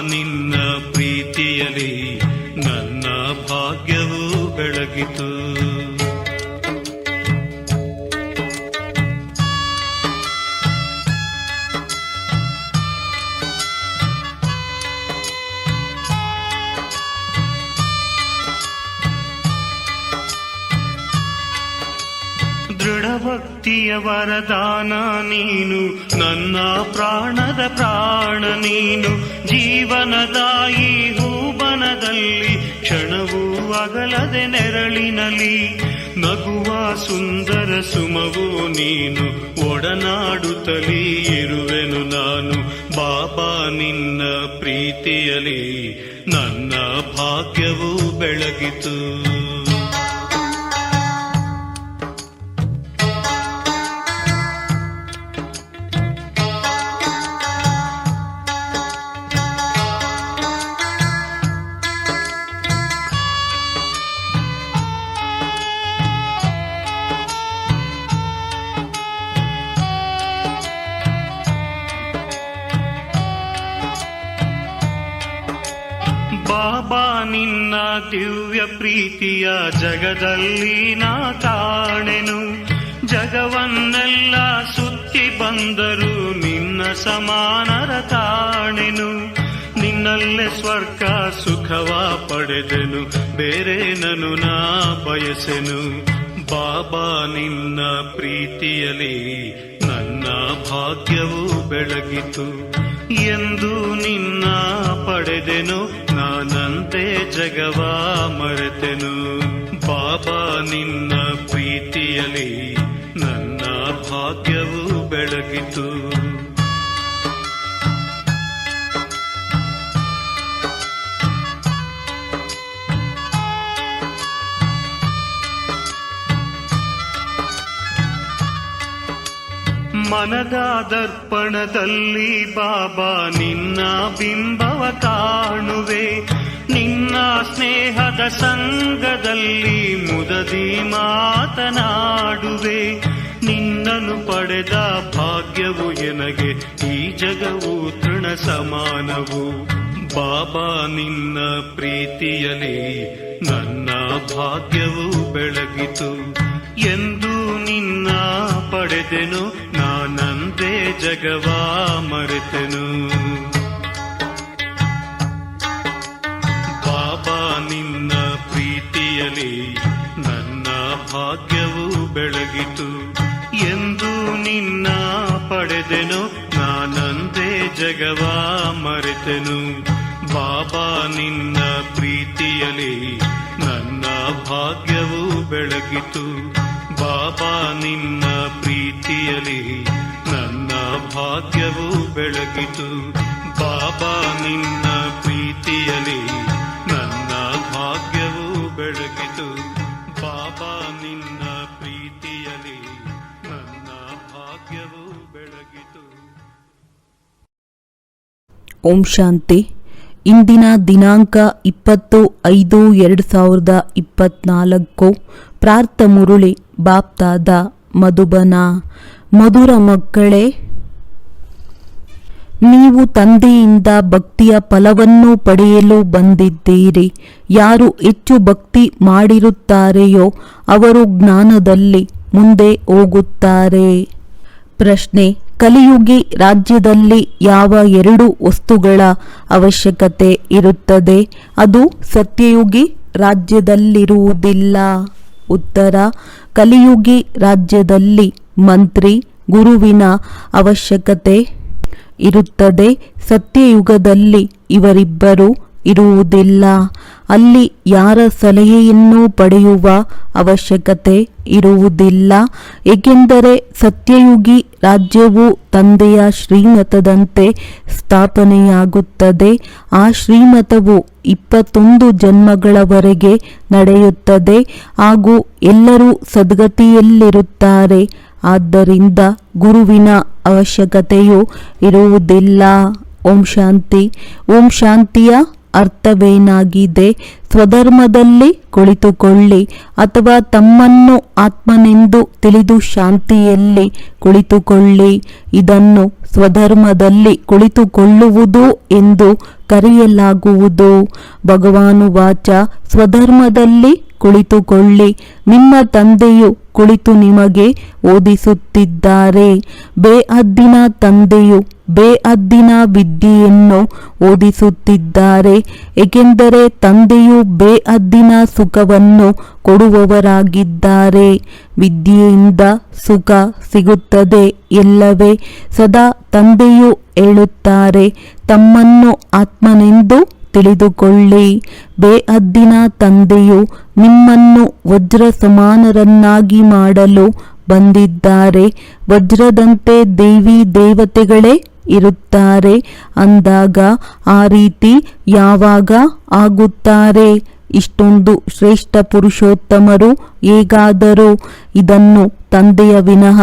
ನಿನ್ನ ಪ್ರೀತಿಯಲಿ. ದೃಢಭಕ್ತಿಯ ವರದಾನ ನೀನು, ನನ್ನ ಪ್ರಾಣದ ಪ್ರಾಣ ನೀನು. ಜೀವನದಾಯಿ ಹೂಬನದಲ್ಲಿ ಕ್ಷಣವೂ ಅಗಲದೆ ನೆರಳಿನಲಿ. ನಗುವ ಸುಂದರ ಸುಮವು ನೀನು, ಒಡನಾಡುತ್ತಲೇ ಇರುವೆನು ನಾನು. ಬಾಬಾ, ನಿನ್ನ ಪ್ರೀತಿಯಲಿ ನನ್ನ ಭಾಗ್ಯವು ಬೆಳಗಿತು. ಪ್ರೀತಿಯ ಜಗದಲ್ಲಿ ನಾ ಕಾಣೆನು ಜಗವನ್ನೆಲ್ಲ ಸುತ್ತಿ ಬಂದರು ನಿನ್ನ ಸಮಾನರ ತಾಣೆನು ನಿನ್ನಲ್ಲೇ ಸ್ವರ್ಗ ಸುಖವ ಪಡೆದೆನು. ಬೇರೆ ನನು ನಾ ಬಯಸೆನು. ಬಾಬಾ, ನಿನ್ನ ಪ್ರೀತಿಯಲಿ ನನ್ನ ಭಾಗ್ಯವು ಬೆಳಗಿತು. ಎಂದು ನಿನ್ನ ಪಡೆದೆನು. ನಾನಂತೆ ಜಗವ ಮರೆತೆನು. ಬಾಬಾ ನಿನ್ನ ಪ್ರೀತಿಯಲ್ಲಿ ನನ್ನ ಭಾಗ್ಯವು ಬೆಳಗಿತು. ಮನದ ದರ್ಪಣದಲ್ಲಿ ಬಾಬಾ ನಿನ್ನ ಬಿಂಬವ ಕಾಣುವೆ. ನಿನ್ನ ಸ್ನೇಹದ ಸಂಗದಲ್ಲಿ ಮುದದಿ ಮಾತನಾಡುವೆ. ನಿನ್ನನ್ನು ಪಡೆದ ಭಾಗ್ಯವು ಎನಗೆ, ಈ ಜಗವು ತೃಣ ಸಮಾನವು. ಬಾಬಾ ನಿನ್ನ ಪ್ರೀತಿಯಲ್ಲಿ ನನ್ನ ಭಾಗ್ಯವು ಬೆಳಗಿತು. ಎಂದು ನಿನ್ನ ಪಡೆದೆನು ನಾನಂದೇ ಜಗವಾ ಮರೆತೆನು. ಬಾಬಾ ನಿನ್ನ ಪ್ರೀತಿಯಲಿ ನನ್ನ ಭಾಗ್ಯವು ಬೆಳಗಿತು. ಎಂದು ನಿನ್ನ ಪಡೆದೆನು ನಾನಂದೇ ಜಗವಾ ಮರೆತೆನು. ಬಾಬಾ ನಿನ್ನ ಪ್ರೀತಿಯಲಿ ನನ್ನ ಭಾಗ್ಯವು ಬೆಳಗಿತು. ಬಾಬಾ, ನಿನ್ನ ಪ್ರೀತಿಯಲಿ ನನ್ನ ಭಾಗ್ಯವು ಬೆಳಗಿತು. ಬಾಬಾ, ನಿನ್ನ ಪ್ರೀತಿಯಲಿ ನನ್ನ ಭಾಗ್ಯವು ಬೆಳಗಿತು. ಬಾಬಾ, ನಿನ್ನ ಪ್ರೀತಿಯಲಿ ನನ್ನ ಭಾಗ್ಯವು ಬೆಳಗಿತು. ಓಂ ಶಾಂತಿ. ಇಂದಿನ ದಿನಾಂಕ ಇಪ್ಪತ್ತು ಐದು ಎರಡು ಸಾವಿರದ ಇಪ್ಪತ್ನಾಲ್ಕು. ಪ್ರಾರ್ಥ ಮುರುಳಿ ಬಾಪ್ತಾದ ಮಧುಬನ, ಮಧುರ ಮಕ್ಕಳೇ, ನೀವು ತಂದೆಯಿಂದ ಭಕ್ತಿಯ ಫಲವನ್ನು ಪಡೆಯಲು ಬಂದಿದ್ದೀರಿ. ಯಾರು ಹೆಚ್ಚು ಭಕ್ತಿ ಮಾಡಿರುತ್ತಾರೆಯೋ ಅವರು ಜ್ಞಾನದಲ್ಲಿ ಮುಂದೆ ಹೋಗುತ್ತಾರೆ. ಪ್ರಶ್ನೆ, ಕಲಿಯುಗಿ ರಾಜ್ಯದಲ್ಲಿ ಯಾವ ಎರಡು ವಸ್ತುಗಳ ಅವಶ್ಯಕತೆ ಇರುತ್ತದೆ? ಅದು ಸತ್ಯಯುಗಿ ರಾಜ್ಯದಲ್ಲಿರುವುದಿಲ್ಲ. ಉತ್ತರ ಕಲಿಯುಗಿ ರಾಜ್ಯದಲ್ಲಿ ಮಂತ್ರಿ ಗುರುವಿನ ಅವಶ್ಯಕತೆ ಇರುತ್ತದೆ. ಸತ್ಯಯುಗದಲ್ಲಿ ಇವರಿಬ್ಬರು ಇರುವುದಿಲ್ಲ. ಅಲ್ಲಿ ಯಾರ ಸಲಹೆಯನ್ನು ಪಡೆಯುವ ಅವಶ್ಯಕತೆ ಇರುವುದಿಲ್ಲ. ಏಕೆಂದರೆ ಸತ್ಯಯುಗಿ ರಾಜ್ಯವು ತಂದೆಯ ಶ್ರೀಮತದಂತೆ ಸ್ಥಾಪನೆಯಾಗುತ್ತದೆ. ಆ ಶ್ರೀಮತವು ಇಪ್ಪತ್ತೊಂದು ಜನ್ಮಗಳವರೆಗೆ ನಡೆಯುತ್ತದೆ. ಹಾಗೂ ಎಲ್ಲರೂ ಸದ್ಗತಿಯಲ್ಲಿರುತ್ತಾರೆ. ಆದ್ದರಿಂದ ಗುರುವಿನ ಅವಶ್ಯಕತೆಯು ಇರುವುದಿಲ್ಲ. ಓಂ ಶಾಂತಿ. ಓಂ ಶಾಂತಿಯ ಅರ್ಥವೇನಾಗಿದೆ? ಸ್ವಧರ್ಮದಲ್ಲಿ ಕುಳಿತುಕೊಳ್ಳಿ ಅಥವಾ ತಮ್ಮನ್ನು ಆತ್ಮನೆಂದು ತಿಳಿದು ಶಾಂತಿಯಲ್ಲಿ ಕುಳಿತುಕೊಳ್ಳಿ. ಇದನ್ನು ಸ್ವಧರ್ಮದಲ್ಲಿ ಕುಳಿತುಕೊಳ್ಳುವುದು ಎಂದು ಕರೆಯಲಾಗುವುದು. ಭಗವಾನು ವಾಚ, ಸ್ವಧರ್ಮದಲ್ಲಿ ಕುಳಿತುಕೊಳ್ಳಿ. ನಿಮ್ಮ ತಂದೆಯು ಕುಳಿತು ನಿಮಗೆ ಓದಿಸುತ್ತಿದ್ದಾರೆ. ಬೇಹದ್ದಿನ ತಂದೆಯು ಬೇಅದ್ದಿನ ವಿದ್ಯೆಯನ್ನು ಓದಿಸುತ್ತಿದ್ದಾರೆ, ಏಕೆಂದರೆ ತಂದೆಯು ಬೇಅದ್ದಿನ ಸುಖವನ್ನು ಕೊಡುವವರಾಗಿದ್ದಾರೆ. ವಿದ್ಯೆಯಿಂದ ಸುಖ ಸಿಗುತ್ತದೆ ಎಲ್ಲವೇ, ಸದಾ ತಂದೆಯು ಹೇಳುತ್ತಾರೆ, ತಮ್ಮನ್ನು ಆತ್ಮನೆಂದು ತಿಳಿದುಕೊಳ್ಳಿ. ಬೇಅದ್ದಿನ ತಂದೆಯು ನಿಮ್ಮನ್ನು ವಜ್ರ ಸಮಾನರನ್ನಾಗಿ ಮಾಡಲು ಬಂದಿದ್ದಾರೆ. ವಜ್ರದಂತೆ ದೇವಿ ದೇವತೆಗಳೇ ಇರುತ್ತಾರೆ. ಅಂದಾಗ ಆ ರೀತಿ ಯಾವಾಗ ಆಗುತ್ತಾರೆ? ಇಷ್ಟೊಂದು ಶ್ರೇಷ್ಠ ಪುರುಷೋತ್ತಮರು ಹೇಗಾದರೂ? ಇದನ್ನು ತಂದೆಯ ವಿನಃ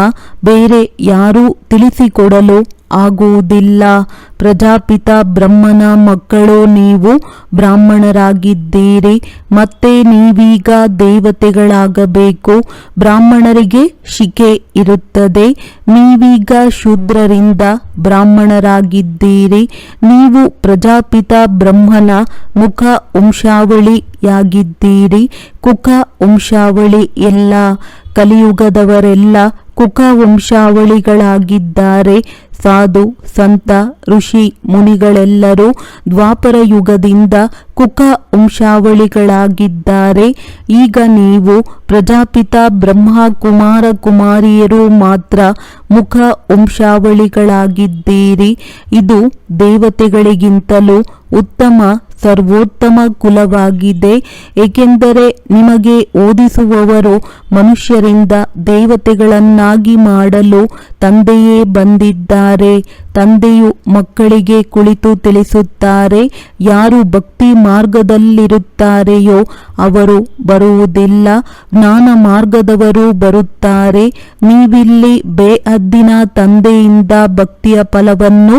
ಬೇರೆ ಯಾರೂ ತಿಳಿಸಿಕೊಡಲು ಆಗುವುದಿಲ್ಲ. ಪ್ರಜಾಪಿತ ಬ್ರಹ್ಮನ ಮಕ್ಕಳು ನೀವು ಬ್ರಾಹ್ಮಣರಾಗಿದ್ದೀರಿ, ಮತ್ತೆ ನೀವೀಗ ದೇವತೆಗಳಾಗಬೇಕು. ಬ್ರಾಹ್ಮಣರಿಗೆ ಶಿಕೆ ಇರುತ್ತದೆ. ನೀವೀಗ ಶೂದ್ರರಿಂದ ಬ್ರಾಹ್ಮಣರಾಗಿದ್ದೀರಿ. ನೀವು ಪ್ರಜಾಪಿತ ಬ್ರಹ್ಮನ ಮುಖ ವಂಶಾವಳಿಯಾಗಿದ್ದೀರಿ. ಕುಖ ವಂಶಾವಳಿ ಎಲ್ಲ ಕಲಿಯುಗದವರೆಲ್ಲ ಕುಖ ವಂಶಾವಳಿಗಳಾಗಿದ್ದಾರೆ. ಸಾಧು, ಸಂತ, ಋಷಿ, ಮುನಿಗಳೆಲ್ಲರೂ ದ್ವಾಪರ ಯುಗದಿಂದ ಕುಖ ವಂಶಾವಳಿಗಳಾಗಿದ್ದಾರೆ. ಈಗ ನೀವು ಪ್ರಜಾಪಿತ ಬ್ರಹ್ಮ ಕುಮಾರ ಕುಮಾರಿಯರು ಮಾತ್ರ ಮುಖ ವಂಶಾವಳಿಗಳಾಗಿದ್ದೀರಿ. ಇದು ದೇವತೆಗಳಿಗಿಂತಲೂ ಉತ್ತಮ ಸರ್ವೋತ್ತಮ ಕುಲವಾಗಿದೆ, ಏಕೆಂದರೆ ನಿಮಗೆ ಓದಿಸುವವರು ಮನುಷ್ಯರಿಂದ ದೇವತೆಗಳನ್ನಾಗಿ ಮಾಡಲು ತಂದೆಯೇ ಬಂದಿದ್ದಾರೆ. ತಂದೆಯು ಮಕ್ಕಳಿಗೆ ಕುಳಿತು ತಿಳಿಸುತ್ತಾರೆ, ಯಾರು ಭಕ್ತಿ ಮಾರ್ಗದಲ್ಲಿರುತ್ತಾರೆಯೋ ಅವರು ಬರುವುದಿಲ್ಲ, ಜ್ಞಾನ ಮಾರ್ಗದವರು ಬರುತ್ತಾರೆ. ನೀವಿಲ್ಲಿ ಬೇಅದ್ದಿನ ತಂದೆಯಿಂದ ಭಕ್ತಿಯ ಫಲವನ್ನು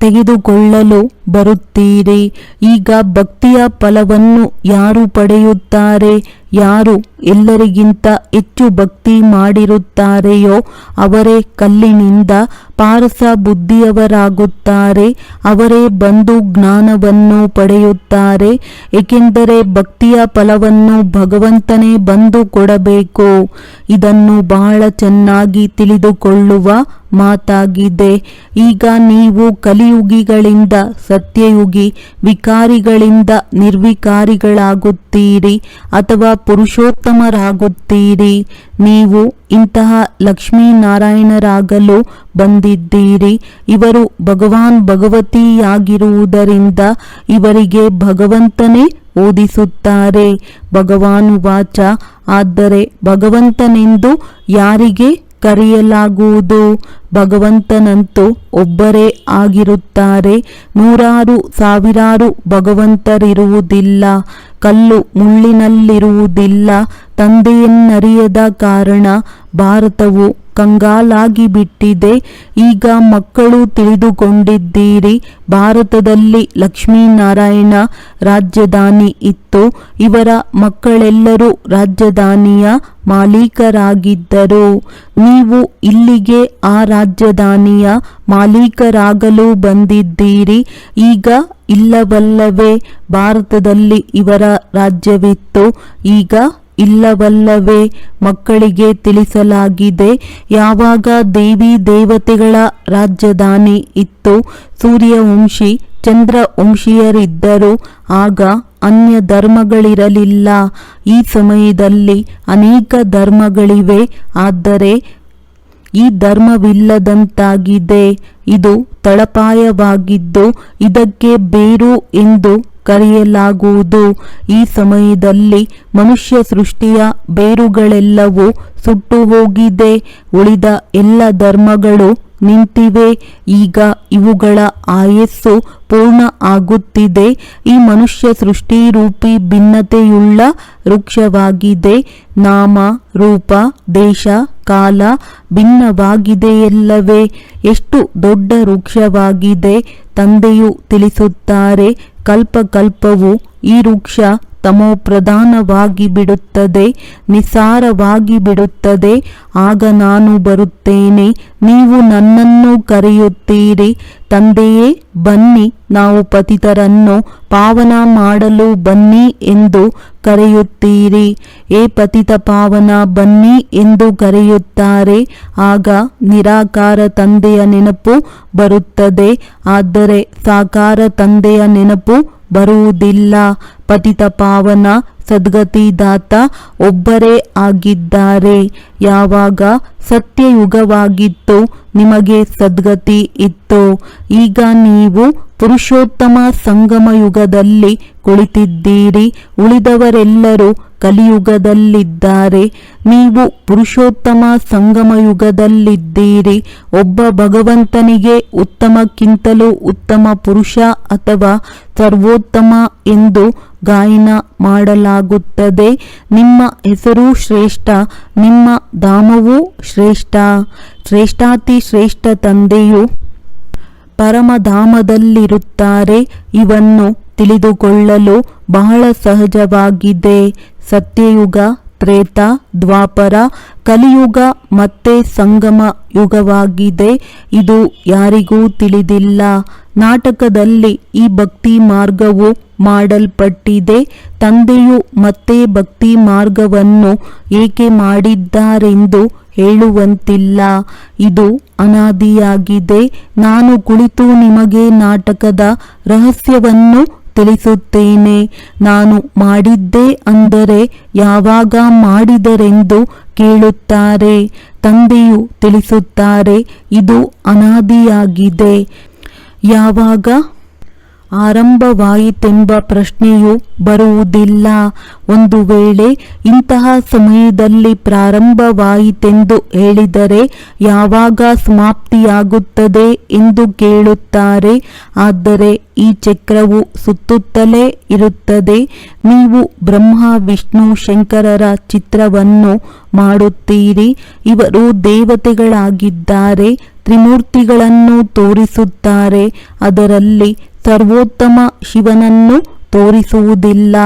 ತೆಗೆದುಕೊಳ್ಳಲು ಬರುತ್ತೀರಿ. ಈಗ ಭಕ್ತಿಯ ಫಲವನ್ನು ಯಾರು ಪಡೆಯುತ್ತಾರೆ? ಯಾರು ಎಲ್ಲರಿಗಿಂತ ಹೆಚ್ಚು ಭಕ್ತಿ ಮಾಡಿರುತ್ತಾರೆಯೋ ಅವರೇ ಕಲ್ಲಿನಿಂದ ಪಾರಸ ಬುದ್ಧಿಯವರಾಗುತ್ತಾರೆ. ಅವರೇ ಬಂದು ಜ್ಞಾನವನ್ನು ಪಡೆಯುತ್ತಾರೆ. ಏಕೆಂದರೆ ಭಕ್ತಿಯ ಫಲವನ್ನು ಭಗವಂತನೇ ಬಂದು ಕೊಡಬೇಕು. ಇದನ್ನು ಬಹಳ ಚೆನ್ನಾಗಿ ತಿಳಿದುಕೊಳ್ಳುವ ಮಾತಾಗಿದೆ. ಈಗ ನೀವು ಕಲಿಯುಗಿಗಳಿಂದ ಸತ್ಯಯುಗಿ, ವಿಕಾರಿಗಳಿಂದ ನಿರ್ವಿಕಾರಿಗಳಾಗುತ್ತೀರಿ ಅಥವಾ ಪುರುಷೋತ್ತಮರಾಗುತ್ತೀರಿ. ನೀವು ಇಂತಹ ಲಕ್ಷ್ಮೀನಾರಾಯಣರಾಗಲು ಬಂದಿದ್ದೀರಿ. ಇವರು ಭಗವಾನ್ ಭಗವತಿಯಾಗಿರುವುದರಿಂದ ಇವರಿಗೆ ಭಗವಂತನೇ ಓದಿಸುತ್ತಾರೆ. ಭಗವಾನ್ ವಾಚ, ಆದರೆ ಭಗವಂತನೆಂದು ಯಾರಿಗೆ ಕರೆಯಲಾಗುವುದು? ಭಗವಂತನಂತೂ ಒಬ್ಬರೇ ಆಗಿರುತ್ತಾರೆ. ನೂರಾರು ಸಾವಿರಾರು ಭಗವಂತರಿರುವುದಿಲ್ಲ. ಕಲ್ಲು ಮುಳ್ಳಿನಲ್ಲಿರುವುದಿಲ್ಲ. ತಂದೆಯನ್ನರಿಯದ ಕಾರಣ ಭಾರತವು ಕಂಗಾಲಾಗಿ ಬಿಟ್ಟಿದೆ. ಈಗ ಮಕ್ಕಳು ತಿಳಿದುಕೊಂಡಿದ್ದೀರಿ. ಭಾರತದಲ್ಲಿ ಲಕ್ಷ್ಮೀನಾರಾಯಣ ರಾಜಧಾನಿ ಇತ್ತು. ಇವರ ಮಕ್ಕಳೆಲ್ಲರೂ ರಾಜಧಾನಿಯ ಮಾಲೀಕರಾಗಿದ್ದರು. ನೀವು ಇಲ್ಲಿಗೆ ಆ ರಾಜಧಾನಿಯ ಮಾಲೀಕರಾಗಲು ಬಂದಿದ್ದೀರಿ. ಈಗ ಇಲ್ಲವಲ್ಲವೇ, ಭಾರತದಲ್ಲಿ ಇವರ ರಾಜ್ಯವಿತ್ತು. ಈಗ ಇಲ್ಲವಲ್ಲವೇ ಮಕ್ಕಳಿಗೆ ತಿಳಿಸಲಾಗಿದೆ. ಯಾವಾಗ ದೇವಿ ದೇವತೆಗಳ ರಾಜಧಾನಿ ಇತ್ತು ಸೂರ್ಯವಂಶಿ ಚಂದ್ರವಂಶೀಯರಿದ್ದರು, ಆಗ ಅನ್ಯ ಧರ್ಮಗಳಿರಲಿಲ್ಲ ಈ ಸಮಯದಲ್ಲಿ ಅನೇಕ ಧರ್ಮಗಳಿವೆ, ಆದರೆ ಈ ಧರ್ಮವಿಲ್ಲದಂತಾಗಿದೆ. ಇದು ತಳಪಾಯವಾಗಿದ್ದು, ಇದಕ್ಕೆ ಬೇರು ಎಂದು ಕರೆಯಲಾಗುವುದು. ಈ ಸಮಯದಲ್ಲಿ ಮನುಷ್ಯ ಸೃಷ್ಟಿಯ ಬೇರುಗಳೆಲ್ಲವೂ ಸುಟ್ಟು ಹೋಗಿದೆ. ಉಳಿದ ಎಲ್ಲ ಧರ್ಮಗಳು ನಿಂತಿವೆ. ಈಗ ಇವುಗಳ ಆಯಸ್ಸು ಪೂರ್ಣ ಆಗುತ್ತಿದೆ. ಈ ಮನುಷ್ಯ ಸೃಷ್ಟಿ ರೂಪಿ ಭಿನ್ನತೆಯುಳ್ಳ ವೃಕ್ಷವಾಗಿದೆ. ನಾಮ, ರೂಪ, ದೇಶ, ಕಾಲ ಭಿನ್ನವಾಗಿದೆಯಲ್ಲವೇ? ಎಷ್ಟು ದೊಡ್ಡ ವೃಕ್ಷವಾಗಿದೆ ತಂದೆಯು ತಿಳಿಸುತ್ತಾರೆ. ಕಲ್ಪಕಲ್ಪವು ಈ ವೃಕ್ಷ ತಮೋ ಪ್ರಧಾನವಾಗಿ ಬಿಡುತ್ತದೆ, ನಿಸಾರವಾಗಿ ಬಿಡುತ್ತದೆ. ಆಗ ನಾನು ಬರುತ್ತೇನೆ, ನೀವು ನನ್ನನ್ನು ಕರೆಯುತ್ತೀರಿ. ತಂದೆಯೇ, ಬನ್ನಿ, ನಾವು ಪತಿತರನ್ನು ಪಾವನ ಮಾಡಲು ಬನ್ನಿ ಎಂದು ಕರೆಯುತ್ತೀರಿ. ಏ ಪತಿತ ಪಾವನ, ಬನ್ನಿ ಎಂದು ಕರೆಯುತ್ತಾರೆ. ಆಗ ನಿರಾಕಾರ ತಂದೆಯ ನೆನಪು ಬರುತ್ತದೆ. ಆದರೆ ಸಾಕಾರ ತಂದೆಯ ನೆನಪು ಬರುವುದಿಲ್ಲ. ಪತಿತ ಪಾವನ ಸದ್ಗತಿದಾತ ಒಬ್ಬರೇ ಆಗಿದ್ದಾರೆ. ಯಾವಾಗ ಸತ್ಯಯುಗವಾಗಿತ್ತು ನಿಮಗೆ ಸದ್ಗತಿ ಇತ್ತು. ಈಗ ನೀವು ಪುರುಷೋತ್ತಮ ಸಂಗಮ ಯುಗದಲ್ಲಿ ಕುಳಿತಿದ್ದೀರಿ. ಉಳಿದವರೆಲ್ಲರೂ ಕಲಿಯುಗದಲ್ಲಿದ್ದಾರೆ. ನೀವು ಪುರುಷೋತ್ತಮ ಸಂಗಮ ಯುಗದಲ್ಲಿದ್ದೀರಿ ಒಬ್ಬ ಭಗವಂತನಿಗೆ ಉತ್ತಮಕ್ಕಿಂತಲೂ ಉತ್ತಮ ಪುರುಷ ಅಥವಾ ಸರ್ವೋತ್ತಮ ಎಂದು ಗಾಯನ ಮಾಡಲಾಗುತ್ತದೆ. ನಿಮ್ಮ ಹೆಸರು ಶ್ರೇಷ್ಠ, ನಿಮ್ಮ ಧಾಮವೂ ಶ್ರೇಷ್ಠ, ಶ್ರೇಷ್ಠಾತಿ ಶ್ರೇಷ್ಠ ತಂದೆಯು ಪರಮಧಾಮದಲ್ಲಿರುತ್ತಾರೆ. ಇವನ್ನು ತಿಳಿದುಕೊಳ್ಳಲು ಬಹಳ ಸಹಜವಾಗಿದೆ. ಸತ್ಯಯುಗ, ತ್ರೇತ, ದ್ವಾಪರ, ಕಲಿಯುಗ ಮತ್ತೆ ಸಂಗಮ ಯುಗವಾಗಿದೆ. ಇದು ಯಾರಿಗೂ ತಿಳಿದಿಲ್ಲ. ನಾಟಕದಲ್ಲಿ ಈ ಭಕ್ತಿ ಮಾರ್ಗವು ಮಾಡಲ್ಪಟ್ಟಿದೆ. ತಂದೆಯು ಮತ್ತೆ ಭಕ್ತಿ ಮಾರ್ಗವನ್ನು ಏಕೆ ಮಾಡಿದ್ದಾರೆಂದು ಹೇಳುವಂತಿಲ್ಲ. ಇದು ಅನಾದಿಯಾಗಿದೆ. ನಾನು ಕುಳಿತು ನಿಮಗೆ ನಾಟಕದ ರಹಸ್ಯವನ್ನು ತಿಳಿಸುತ್ತೇನೆ. ನಾನು ಮಾಡಿದ್ದೆ ಅಂದರೆ ಯಾವಾಗ ಮಾಡಿದರೆಂದು ಕೇಳುತ್ತಾರೆ. ತಂದೆಯು ತಿಳಿಸುತ್ತಾರೆ, ಇದು ಅನಾದಿಯಾಗಿದೆ. ಯಾವಾಗ ಆರಂಭವಾಯಿತೆಂಬ ಪ್ರಶ್ನೆಯು ಬರುವುದಿಲ್ಲ. ಒಂದು ವೇಳೆ ಇಂತಹ ಸಮಯದಲ್ಲಿ ಪ್ರಾರಂಭವಾಯಿತೆಂದು ಹೇಳಿದರೆ ಯಾವಾಗ ಸಮಾಪ್ತಿಯಾಗುತ್ತದೆ ಎಂದು ಕೇಳುತ್ತಾರೆ. ಆದರೆ ಈ ಚಕ್ರವು ಸುತ್ತುತ್ತಲೇ ಇರುತ್ತದೆ. ನೀವು ಬ್ರಹ್ಮ, ವಿಷ್ಣು, ಶಂಕರರ ಚಿತ್ರವನ್ನು ಮಾಡುತ್ತೀರಿ. ಇವರು ದೇವತೆಗಳಾಗಿದ್ದಾರೆ, ತ್ರಿಮೂರ್ತಿಗಳನ್ನು ತೋರಿಸುತ್ತಾರೆ. ಅದರಲ್ಲಿ ಸರ್ವೋತ್ತಮ ಶಿವನನ್ನು ತೋರಿಸುವುದಿಲ್ಲ.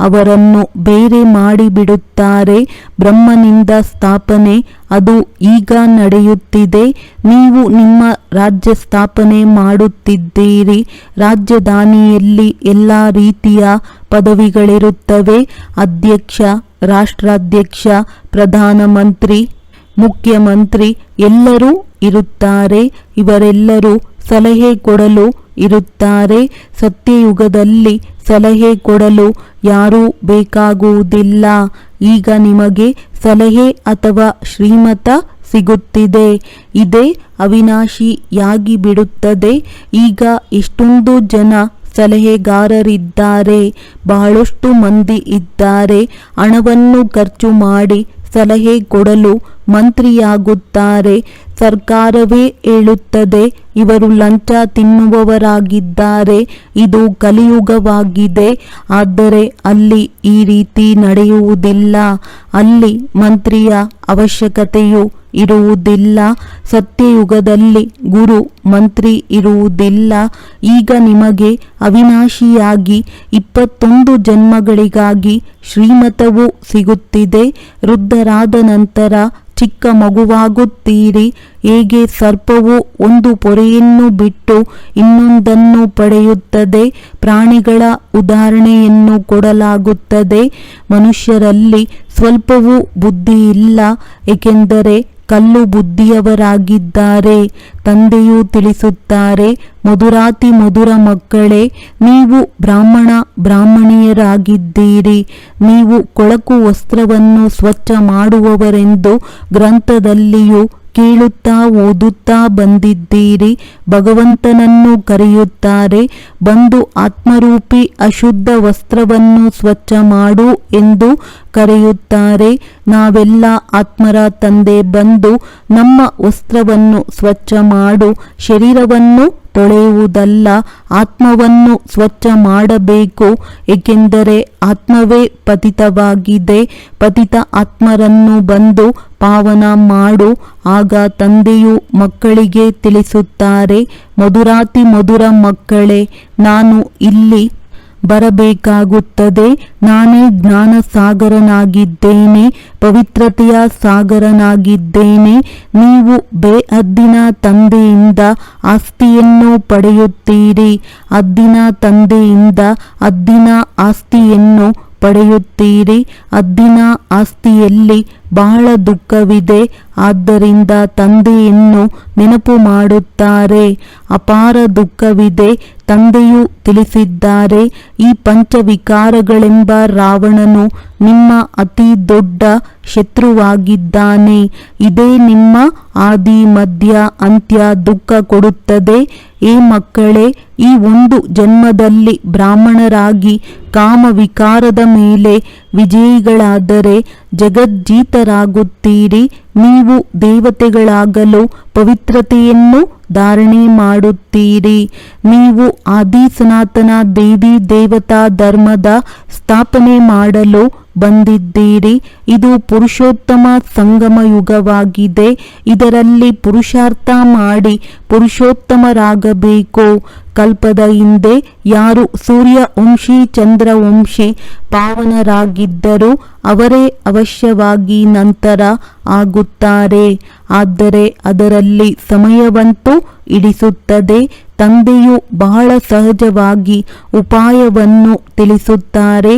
ಅವರನ್ನು ಬೇರೆ ಮಾಡಿಬಿಡುತ್ತಾರೆ. ಬ್ರಹ್ಮನಿಂದ ಸ್ಥಾಪನೆ, ಅದು ಈಗ ನಡೆಯುತ್ತಿದೆ. ನೀವು ನಿಮ್ಮ ರಾಜ್ಯ ಸ್ಥಾಪನೆ ಮಾಡುತ್ತಿದ್ದೀರಿ. ರಾಜಧಾನಿಯಲ್ಲಿ ಎಲ್ಲ ರೀತಿಯ ಪದವಿಗಳಿರುತ್ತವೆ. ಅಧ್ಯಕ್ಷ, ರಾಷ್ಟ್ರಾಧ್ಯಕ್ಷ, ಪ್ರಧಾನಮಂತ್ರಿ, ಮುಖ್ಯಮಂತ್ರಿ ಎಲ್ಲರೂ ಇರುತ್ತಾರೆ. ಇವರೆಲ್ಲರೂ ಸಲಹೆ ಕೊಡಲು ಇರುತ್ತಾರೆ. ಸತ್ಯಯುಗದಲ್ಲಿ ಸಲಹೆ ಕೊಡಲು ಯಾರೂ ಬೇಕಾಗುವುದಿಲ್ಲ. ಈಗ ನಿಮಗೆ ಸಲಹೆ ಅಥವಾ ಶ್ರೀಮತ ಸಿಗುತ್ತಿದೆ. ಇದೇ ಅವಿನಾಶಿಯಾಗಿ ಬಿಡುತ್ತದೆ ಈಗ ಇಷ್ಟೊಂದು ಜನ ಸಲಹೆಗಾರರಿದ್ದಾರೆ. ಬಹಳಷ್ಟು ಮಂದಿ ಇದ್ದಾರೆ. ಹಣವನ್ನು ಖರ್ಚು ಮಾಡಿ ಸಲಹೆ ಕೊಡಲು ಮಂತ್ರಿಯಾಗುತ್ತಾರೆ. ಸರ್ಕಾರವೇ ಹೇಳುತ್ತದೆ ಇವರು ಲಂಚ ತಿನ್ನುವವರಾಗಿದ್ದಾರೆ, ಇದು ಕಲಿಯುಗವಾಗಿದೆ, ಆದರೆ ಅಲ್ಲಿ ಈ ರೀತಿ ನಡೆಯುವುದಿಲ್ಲ. ಅಲ್ಲಿ ಮಂತ್ರಿಯ ಅವಶ್ಯಕತೆಯು ಇರುವುದಿಲ್ಲ. ಸತ್ಯಯುಗದಲ್ಲಿ ಗುರು, ಮಂತ್ರಿ ಇರುವುದಿಲ್ಲ. ಈಗ ನಿಮಗೆ ಅವಿನಾಶಿಯಾಗಿ ಇಪ್ಪತ್ತೊಂದು ಜನ್ಮಗಳಿಗಾಗಿ ಶ್ರೀಮತವು ಸಿಗುತ್ತಿದೆ. ವೃದ್ಧರಾದ ನಂತರ ಚಿಕ್ಕ ಮಗುವಾಗುತ್ತೀರಿ. ಹೇಗೆ ಸರ್ಪವು ಒಂದು ಪೊರೆಯನ್ನು ಬಿಟ್ಟು ಇನ್ನೊಂದನ್ನು ಪಡೆಯುತ್ತದೆ? ಪ್ರಾಣಿಗಳ ಉದಾಹರಣೆಯನ್ನು ಕೊಡಲಾಗುತ್ತದೆ. ಮನುಷ್ಯರಲ್ಲಿ ಸ್ವಲ್ಪವೂ ಬುದ್ಧಿ ಇಲ್ಲ ಏಕೆಂದರೆ ಕಲ್ಲು ಬುದ್ಧಿಯವರಾಗಿದ್ದಾರೆ. ತಂದೆಯು ತಿಳಿಸುತ್ತಾರೆ, ಮಧುರಾತಿ ಮಧುರ ಮಕ್ಕಳೇ, ನೀವು ಬ್ರಾಹ್ಮಣ ಬ್ರಾಹ್ಮಣಿಯರಾಗಿದ್ದೀರಿ. ನೀವು ಕೊಳಕು ವಸ್ತ್ರವನ್ನು ಸ್ವಚ್ಛ ಮಾಡುವವರೆಂದು ಗ್ರಂಥದಲ್ಲಿಯೂ ಕೇಳುತ್ತಾ ಓದುತ್ತಾ ಬಂದಿದ್ದೀರಿ, ಭಗವಂತನನ್ನು ಕರೆಯುತ್ತಾರೆ, ಬಂದು ಆತ್ಮರೂಪಿ ಅಶುದ್ಧ ವಸ್ತ್ರವನ್ನು ಸ್ವಚ್ಛ ಮಾಡು ಎಂದು ಕರೆಯುತ್ತಾರೆ. ನಾವೆಲ್ಲ ಆತ್ಮರ ತಂದೆ ಬಂದು ನಮ್ಮ ವಸ್ತ್ರವನ್ನು ಸ್ವಚ್ಛ ಮಾಡು, ಶರೀರವನ್ನು ತೊಳೆಯುವುದಲ್ಲ, ಆತ್ಮವನ್ನು ಸ್ವಚ್ಛ ಮಾಡಬೇಕು, ಏಕೆಂದರೆ ಆತ್ಮವೇ ಪತಿತವಾಗಿದೆ. ಪತಿತ ಆತ್ಮರನ್ನು ಬಂದು ಪಾವನ ಮಾಡು, ಆಗ ತಂದೆಯು ಮಕ್ಕಳಿಗೆ ತಿಳಿಸುತ್ತಾರೆ, ಮಧುರಾತಿ ಮಧುರ ಮಕ್ಕಳೇ, ನಾನು ಇಲ್ಲಿ ಬರಬೇಕಾಗುತ್ತದೆ. ನಾನೇ ಜ್ಞಾನ ಸಾಗರನಾಗಿದ್ದೇನೆ ಪವಿತ್ರತೆಯ ಸಾಗರನಾಗಿದ್ದೇನೆ. ನೀವು ಬೇಹದ್ದಿನ ತಂದೆಯಿಂದ ಆಸ್ತಿಯನ್ನು ಪಡೆಯುತ್ತೀರಿ. ಅದ್ದಿನ ತಂದೆಯಿಂದ ಅದ್ದಿನ ಆಸ್ತಿಯನ್ನು ಪಡೆಯುತ್ತೀರಿ. ಅದ್ದಿನ ಆಸ್ತಿಯಲ್ಲಿ ಬಹಳ ದುಃಖವಿದೆ. ಆದ್ದರಿಂದ ತಂದೆಯನ್ನು ನೆನಪು ಮಾಡುತ್ತಾರೆ. ಅಪಾರ ದುಃಖವಿದೆ. ತಂದೆಯು ತಿಳಿಸಿದ್ದಾರೆ, ಈ ಪಂಚವಿಕಾರಗಳೆಂಬ ರಾವಣನು ನಿಮ್ಮ ಅತಿ ದೊಡ್ಡ ಶತ್ರುವಾಗಿದ್ದಾನೆ. ಇದೇ ನಿಮ್ಮ ಆದಿ ಮಧ್ಯ ಅಂತ್ಯ ದುಃಖ ಕೊಡುತ್ತದೆ. ಏ ಮಕ್ಕಳೇ, ಈ ಒಂದು ಜನ್ಮದಲ್ಲಿ ಬ್ರಾಹ್ಮಣರಾಗಿ ಕಾಮವಿಕಾರದ ಮೇಲೆ ವಿಜಯಿಗಳಾದರೆ ಜಗಜ್ಜೀತರಾಗುತ್ತೀರಿ. ನೀವು ದೇವತೆಗಳಾಗಲು ಪವಿತ್ರತೆಯನ್ನು ಧಾರಣೆ ಮಾಡುತ್ತೀರಿ. ನೀವು ಆದಿ ಸನಾತನ ದೇವಿ ದೇವತಾ ಧರ್ಮದ ಸ್ಥಾಪನೆ ಮಾಡಲು ಬಂದಿದ್ದೀರಿ. ಇದು ಪುರುಷೋತ್ತಮ ಸಂಗಮ ಯುಗವಾಗಿದೆ ಇದರಲ್ಲಿ ಪುರುಷಾರ್ಥ ಮಾಡಿ ಪುರುಷೋತ್ತಮರಾಗಬೇಕು. ಕಲ್ಪದ ಹಿಂದೆ ಯಾರು ಸೂರ್ಯ ವಂಶಿ ಚಂದ್ರವಂಶಿ ಪಾವನರಾಗಿದ್ದರೂ ಅವರೇ ಅವಶ್ಯವಾಗಿ ನಂತರ ಆಗುತ್ತಾರೆ. ಆದರೆ ಅದರಲ್ಲಿ ಸಮಯವಂತೂ ಇಡಿಸುತ್ತದೆ ತಂದೆಯು ಬಹಳ ಸಹಜವಾಗಿ ಉಪಾಯವನ್ನು ತಿಳಿಸುತ್ತಾರೆ.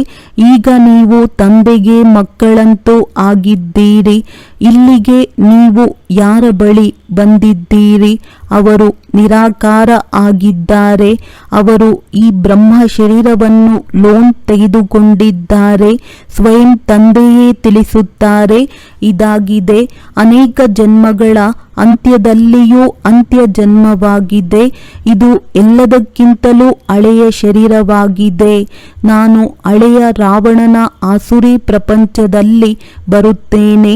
ಈಗ ನೀವು ತಂದೆಗೆ ಮಕ್ಕಳಂತೂ ಆಗಿದ್ದೀರಿ. ಇಲ್ಲಿಗೆ ನೀವು ಯಾರ ಬಳಿ ಬಂದಿದ್ದೀರಿ? ಅವರು ನಿರಾಕಾರ ಆಗಿದ್ದಾರೆ. ಅವರು ಈ ಬ್ರಹ್ಮ ಶರೀರವನ್ನು ಲೋನ್ ತೆಗೆದುಕೊಂಡಿದ್ದಾರೆ. ಸ್ವಯಂ ತಂದೆಯೇ ತಿಳಿಸುತ್ತಾರೆ. ಇದಾಗಿದೆ, ಅನೇಕ ಜನ್ಮಗಳ ಅಂತ್ಯದಲ್ಲಿಯೂ ಅಂತ್ಯ ಜನ್ಮವಾಗಿದೆ. ಇದು ಎಲ್ಲದಕ್ಕಿಂತಲೂ ಹಳೆಯ ಶರೀರವಾಗಿದೆ. ನಾನು ಹಳೆಯ ರಾವಣನ ಆಸುರಿ ಪ್ರಪಂಚದಲ್ಲಿ ಬರುತ್ತೇನೆ.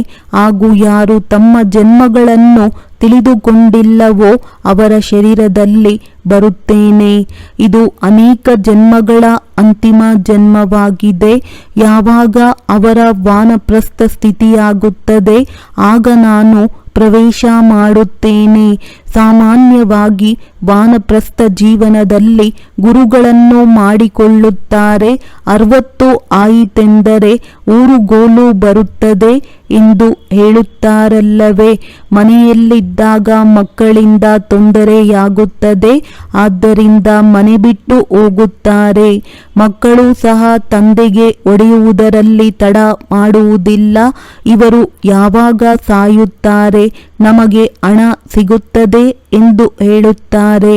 ಹಾಗೂ ಯಾರು ತಮ್ಮ ಜನ್ಮಗಳನ್ನು ತಿಳಿದುಕೊಂಡಿಲ್ಲವೋ ಅವರ ಶರೀರದಲ್ಲಿ ಬರುತ್ತೇನೆ. ಇದು ಅನೇಕ ಜನ್ಮಗಳ ಅಂತಿಮ ಜನ್ಮವಾಗಿದೆ. ಯಾವಾಗ ಅವರ ವಾನಪ್ರಸ್ಥ ಸ್ಥಿತಿಯಾಗುತ್ತದೆ, ಆಗ ನಾನು ಪ್ರವೇಶ ಮಾಡುತ್ತೇನೆ. ಸಾಮಾನ್ಯವಾಗಿ ವಾನಪ್ರಸ್ಥ ಜೀವನದಲ್ಲಿ ಗುರುಗಳನ್ನು ಮಾಡಿಕೊಳ್ಳುತ್ತಾರೆ. ಅರವತ್ತು ಆಯಿತೆಂದರೆ ಊರುಗೋಲು ಬರುತ್ತದೆ ಎಂದು ಹೇಳುತ್ತಾರಲ್ಲವೇ? ಮನೆಯಲ್ಲಿದ್ದಾಗ ಮಕ್ಕಳಿಂದ ತೊಂದರೆಯಾಗುತ್ತದೆ, ಆದ್ದರಿಂದ ಮನೆ ಬಿಟ್ಟು ಹೋಗುತ್ತಾರೆ. ಮಕ್ಕಳು ಸಹ ತಂದೆಗೆ ಒಡೆಯುವುದರಲ್ಲಿ ತಡ ಮಾಡುವುದಿಲ್ಲ. ಇವರು ಯಾವಾಗ ಸಾಯುತ್ತಾರೆ, ನಮಗೆ ಹಣ ಸಿಗುತ್ತದೆ ಎಂದು ಹೇಳುತ್ತಾರೆ.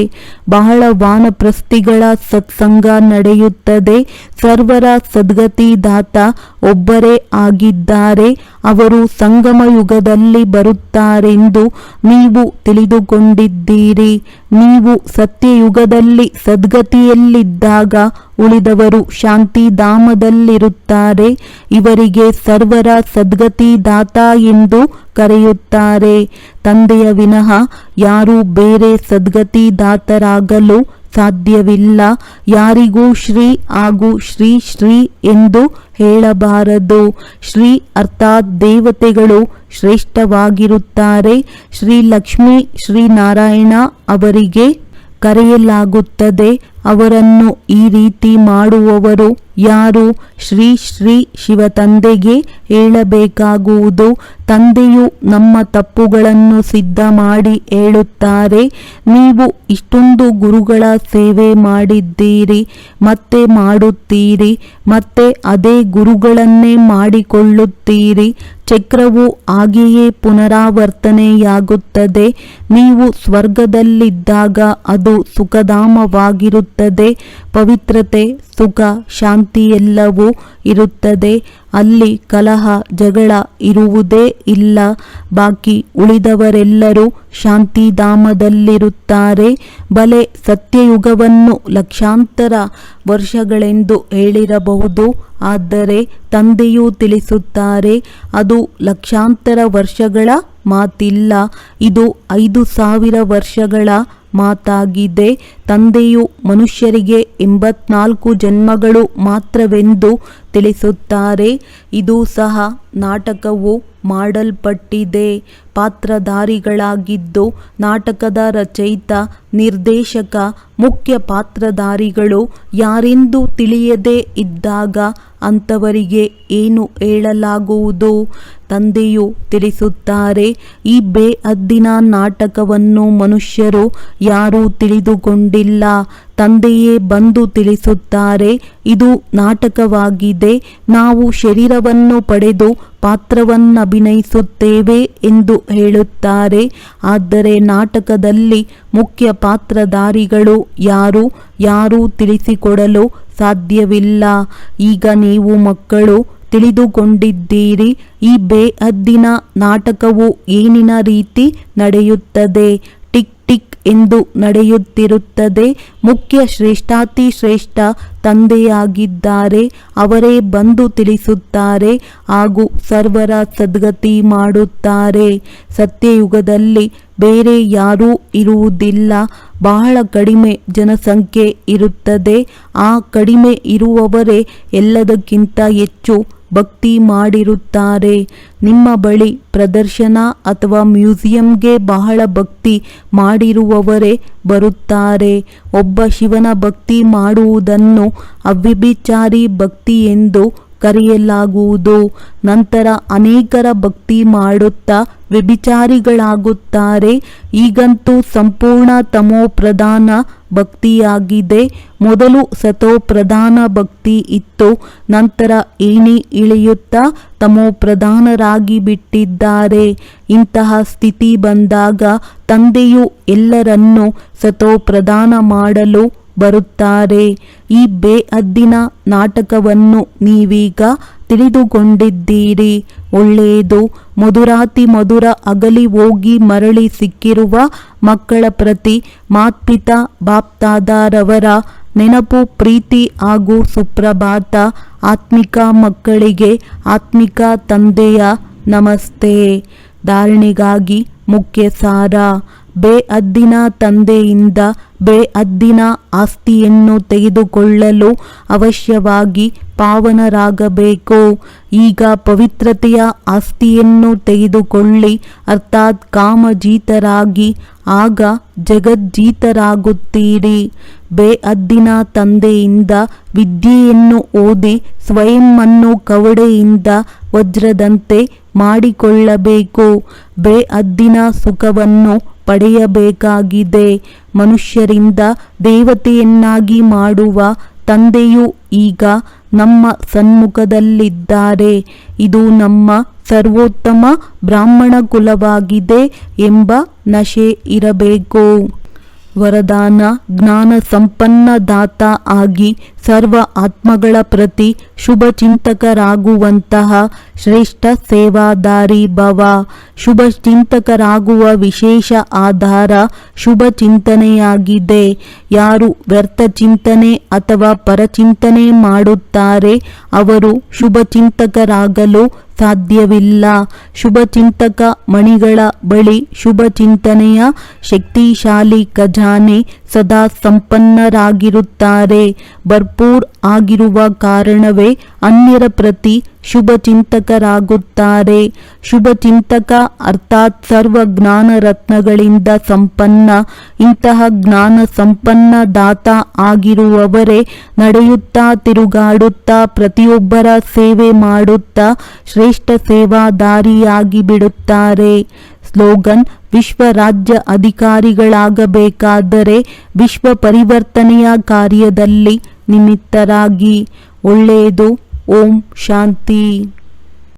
ಬಹಳ ವಾನಪ್ರಸ್ಥಿಗಳ ಸತ್ಸಂಗ ನಡೆಯುತ್ತದೆ. ಸರ್ವರ ಸದ್ಗತಿದಾತ ಒಬ್ಬರೇ ಆಗಿದ್ದಾರೆ, ಅವರು ಸಂಗಮ ಯುಗದಲ್ಲಿ ಬರುತ್ತಾರೆಂದು ನೀವು ತಿಳಿದುಕೊಂಡಿದ್ದೀರಿ. ನೀವು ಸತ್ಯಯುಗದಲ್ಲಿ ಸದ್ಗತಿಯಲ್ಲಿದ್ದಾಗ ಉಳಿದವರು ಶಾಂತಿಧಾಮದಲ್ಲಿರುತ್ತಾರೆ, ಇವರಿಗೆ ಸರ್ವರ ಸದ್ಗತಿದಾತ ಎಂದು ಕರೆಯುತ್ತಾರೆ. ತಂದೆಯ ವಿನಃ ಯಾರೂ ಬೇರೆ ಸದ್ಗತಿದಾತರಾಗಲು ಸಾಧ್ಯವಿಲ್ಲ. ಯಾರಿಗೂ ಶ್ರೀ ಹಾಗೂ ಶ್ರೀ ಶ್ರೀ ಎಂದು ಹೇಳಬಾರದು. ಶ್ರೀ ಅರ್ಥಾತ್ ದೇವತೆಗಳು ಶ್ರೇಷ್ಠವಾಗಿರುತ್ತಾರೆ. ಶ್ರೀ ಲಕ್ಷ್ಮೀ ಶ್ರೀನಾರಾಯಣ ಅವರಿಗೆ ಕರೆಯಲಾಗುತ್ತದೆ, ಅವರನ್ನು ಈ ರೀತಿ ಮಾಡುವವರು ಯಾರು? ಶ್ರೀ ಶ್ರೀ ಶಿವ ತಂದೆಗೆ ಹೇಳಬೇಕಾಗುವುದು, ತಂದೆಯು ನಮ್ಮ ತಪ್ಪುಗಳನ್ನು ಸಿದ್ಧ ಮಾಡಿ ಹೇಳುತ್ತಾರೆ, ನೀವು ಇಷ್ಟೊಂದು ಗುರುಗಳ ಸೇವೆ ಮಾಡಿದ್ದೀರಿ, ಮತ್ತೆ ಮಾಡುತ್ತೀರಿ, ಮತ್ತೆ ಅದೇ ಗುರುಗಳನ್ನೇ ಮಾಡಿಕೊಳ್ಳುತ್ತೀರಿ ಚಕ್ರವು ಹಾಗೆಯೇ ಪುನರಾವರ್ತನೆಯಾಗುತ್ತದೆ. ನೀವು ಸ್ವರ್ಗದಲ್ಲಿದ್ದಾಗ ಅದು ಸುಖಧಾಮವಾಗಿರುತ್ತದೆ. ಪವಿತ್ರತೆ ಸುಖ ಶಾಂತಿ ಎಲ್ಲವೂ ಇರುತ್ತದೆ. ಅಲ್ಲಿ ಕಲಹ, ಜಗಳ ಇರುವುದೇ ಇಲ್ಲ. ಬಾಕಿ ಉಳಿದವರೆಲ್ಲರೂ ಶಾಂತಿಧಾಮದಲ್ಲಿರುತ್ತಾರೆ. ಬಲೆ ಸತ್ಯಯುಗವನ್ನು ಲಕ್ಷಾಂತರ ವರ್ಷಗಳೆಂದು ಹೇಳಿರಬಹುದು. ಆದರೆ ತಂದೆಯು ತಿಳಿಸುತ್ತಾರೆ, ಅದು ಲಕ್ಷಾಂತರ ವರ್ಷಗಳ ಮಾತಿಲ್ಲ. ಇದು ಐದು ಸಾವಿರ ವರ್ಷಗಳ ಮಾತಾಗಿದೆ. ತಂದೆಯು ಮನುಷ್ಯರಿಗೆ ಎಂಬತ್ನಾಲ್ಕು ಜನ್ಮಗಳು ಮಾತ್ರವೆಂದು ತಿಳಿಸುತ್ತಾರೆ. ಇದು ಸಹ ನಾಟಕವು ಮಾಡಲ್ಪಟ್ಟಿದೆ. ಪಾತ್ರಧಾರಿಗಳಾಗಿದ್ದು ನಾಟಕದ ರಚಯಿತ, ನಿರ್ದೇಶಕ, ಮುಖ್ಯ ಪಾತ್ರಧಾರಿಗಳು ಯಾರೆಂದು ತಿಳಿಯದೇ ಇದ್ದಾಗ ಅಂಥವರಿಗೆ ಏನು ಹೇಳಲಾಗುವುದು? ತಂದೆಯು ತಿಳಿಸುತ್ತಾರೆ, ಈ ಬೇಅದ್ದಿನ ನಾಟಕವನ್ನು ಮನುಷ್ಯರು ಯಾರೂ ತಿಳಿದುಕೊಂಡಿಲ್ಲ ತಂದೆಯೇ ಬಂದು ತಿಳಿಸುತ್ತಾರೆ, ಇದು ನಾಟಕವಾಗಿದೆ, ನಾವು ಶರೀರವನ್ನು ಪಡೆದು ಪಾತ್ರವನ್ನಭಿನಯಿಸುತ್ತೇವೆ ಎಂದು ಹೇಳುತ್ತಾರೆ. ಆದರೆ ನಾಟಕದಲ್ಲಿ ಮುಖ್ಯ ಪಾತ್ರಧಾರಿಗಳು ಯಾರು, ಯಾರೂ ತಿಳಿಸಿಕೊಡಲು ಸಾಧ್ಯವಿಲ್ಲ. ಈಗ ನೀವು ಮಕ್ಕಳು, ತಿಳಿದುಕೊಂಡಿದ್ದೀರಿ, ಈ ಬೇಹದ್ದಿನ ನಾಟಕವು ಏನಿನ ರೀತಿ ನಡೆಯುತ್ತದೆ? ಎಂದು ನಡೆಯುತ್ತಿರುತ್ತದೆ. ಮುಖ್ಯ ಶ್ರೇಷ್ಠಾತಿ ಶ್ರೇಷ್ಠ ತಂದೆಯಾಗಿದ್ದಾರೆ. ಅವರೇ ಬಂದು ತಿಳಿಸುತ್ತಾರೆ ಹಾಗೂ ಸರ್ವರ ಸದ್ಗತಿ ಮಾಡುತ್ತಾರೆ. ಸತ್ಯಯುಗದಲ್ಲಿ ಬೇರೆ ಯಾರೂ ಇರುವುದಿಲ್ಲ. ಬಹಳ ಕಡಿಮೆ ಜನಸಂಖ್ಯೆ ಇರುತ್ತದೆ. ಆ ಕಡಿಮೆ ಇರುವವರೇ ಎಲ್ಲದಕ್ಕಿಂತ ಹೆಚ್ಚು ಭಕ್ತಿ ಮಾಡಿರುತ್ತಾರೆ. ನಿಮ್ಮ ಬಳಿ ಪ್ರದರ್ಶನ ಅಥವಾ ಮ್ಯೂಸಿಯಂಗೆ ಬಹಳ ಭಕ್ತಿ ಮಾಡಿರುವವರೇ ಬರುತ್ತಾರೆ. ಒಬ್ಬ ಶಿವನ ಭಕ್ತಿ ಮಾಡುವುದನ್ನು ಅವ್ಯಭಿಚಾರಿ ಭಕ್ತಿ ಎಂದು ಕರೆಯಲಾಗುವುದು? ನಂತರ ಅನೇಕರ ಭಕ್ತಿ ಮಾಡುತ್ತಾ ವ್ಯಭಿಚಾರಿಗಳಾಗುತ್ತಾರೆ. ಈಗಂತೂ ಸಂಪೂರ್ಣ ತಮೋ ಪ್ರಧಾನ ಭಕ್ತಿಯಾಗಿದೆ. ಮೊದಲು ಸತೋ ಪ್ರಧಾನ ಭಕ್ತಿ ಇತ್ತು, ನಂತರ ಏಣಿ ಇಳಿಯುತ್ತಾ ತಮೋ ಪ್ರಧಾನರಾಗಿ ಬಿಟ್ಟಿದ್ದಾರೆ ಇಂತಹ ಸ್ಥಿತಿ ಬಂದಾಗ ತಂದೆಯು ಎಲ್ಲರನ್ನೂ ಸತೋ ಪ್ರಧಾನ ಮಾಡಲು ಬರುತ್ತಾರೆ. ಈ ಬೇಹದ್ದಿನ ನಾಟಕವನ್ನು ನೀವೀಗ ತಿಳಿದುಕೊಂಡಿದ್ದೀರಿ. ಒಳ್ಳೆಯದು. ಮಧುರಾತಿ ಮಧುರ ಅಗಲಿ ಹೋಗಿ ಮರಳಿ ಸಿಕ್ಕಿರುವ ಮಕ್ಕಳ ಪ್ರತಿ ಮಾತ್ಪಿತಾ ಬಾಪ್ತಾದಾರವರ ನೆನಪು, ಪ್ರೀತಿ ಹಾಗೂ ಸುಪ್ರಭಾತ ಆತ್ಮಿಕ ಮಕ್ಕಳಿಗೆ ಆತ್ಮಿಕ ತಂದೆಯ ನಮಸ್ತೆ. ಧಾರಣೆಗಾಗಿ ಮುಖ್ಯ ಸಾರ ಬೇಅದ್ದಿನ ತಂದೆಯಿಂದ ಬೇಅದ್ದಿನ ಆಸ್ತಿಯನ್ನು ತೆಗೆದುಕೊಳ್ಳಲು ಅವಶ್ಯವಾಗಿ ಪಾವನರಾಗಬೇಕು. ಈಗ ಪವಿತ್ರತೆಯ ಆಸ್ತಿಯನ್ನು ತೆಗೆದುಕೊಳ್ಳಿ, ಅರ್ಥಾತ್ ಕಾಮಜೀತರಾಗಿ, ಆಗ ಜಗಜ್ಜೀತರಾಗುತ್ತೀರಿ. ಬೇಅದ್ದಿನ ತಂದೆಯಿಂದ ವಿದ್ಯೆಯನ್ನು ಓದಿ ಸ್ವಯಂವನ್ನು ಕವಡೆಯಿಂದ ವಜ್ರದಂತೆ ಮಾಡಿಕೊಳ್ಳಬೇಕು. ಬೇಅದ್ದಿನ ಸುಖವನ್ನು ಪಡೆಯಬೇಕಾಗಿದೆ. ಮನುಷ್ಯರಿಂದ ದೇವತೆಯನ್ನಾಗಿ ಮಾಡುವ ತಂದೆಯು ಈಗ ನಮ್ಮ ಸನ್ಮುಖದಲ್ಲಿದ್ದಾರೆ. ಇದು ನಮ್ಮ ಸರ್ವೋತ್ತಮ ಬ್ರಾಹ್ಮಣ ಕುಲವಾಗಿದೆ ಎಂಬ ನಶೆ ಇರಬೇಕು. ವರದಾನ ಜ್ಞಾನ ಸಂಪನ್ನ ದಾತ ಆಗಿ ಸರ್ವ ಆತ್ಮಗಳ ಪ್ರತಿ ಶುಭ ಚಿಂತಕರಾಗುವಂತಹ ಶ್ರೇಷ್ಠ ಸೇವಾದಾರಿ ಭವ. ಶುಭ ಚಿಂತಕರಾಗುವ ವಿಶೇಷ ಆಧಾರ ಶುಭ ಚಿಂತನೆಯಾಗಿದೆ ಯಾರು ವ್ಯರ್ಥ ಚಿಂತನೆ ಅಥವಾ ಪರಚಿಂತನೆ ಮಾಡುತ್ತಾರೆ, ಅವರು ಶುಭ ಚಿಂತಕರಾಗಲು ಸಾಧ್ಯವಿಲ್ಲ. ಶುಭ ಚಿಂತಕ ಮಣಿಗಳ ಬಳಿ ಶುಭ ಚಿಂತನೆಯ ಶಕ್ತಿಶಾಲಿ ಖಜಾನೆ ಸದಾ ಸಂಪನ್ನರಾಗಿರುತ್ತಾರೆ. ಭರ್ಪೂರ್ ಆಗಿರುವ ಕಾರಣವೇ ಅನ್ಯರ ಪ್ರತಿ ಶುಭ ಚಿಂತಕರಾಗುತ್ತಾರೆ ಶುಭ ಚಿಂತಕ ಅರ್ಥಾತ್ ಸರ್ವ ಜ್ಞಾನ ರತ್ನಗಳಿಂದ ಸಂಪನ್ನ, ಇಂತಹ ಜ್ಞಾನ ಸಂಪನ್ನ ದಾತ ಆಗಿರುವವರೇ ನಡೆಯುತ್ತಾ, ತಿರುಗಾಡುತ್ತಾ, ಪ್ರತಿಯೊಬ್ಬರ ಸೇವೆ ಮಾಡುತ್ತಾ, ಶ್ರೇಷ್ಠ ಸೇವಾದಾರಿಯಾಗಿ ಬಿಡುತ್ತಾರೆ ಸ್ಲೋಗನ್ ವಿಶ್ವ ರಾಜ್ಯ ಅಧಿಕಾರಿಗಳಾಗಬೇಕಾದರೆ ವಿಶ್ವ ಪರಿವರ್ತನೆಯ ಕಾರ್ಯದಲ್ಲಿ ನಿಮಿತ್ತರಾಗಿ. ಒಳ್ಳೆಯದು. ಓಂ ಶಾಂತಿ.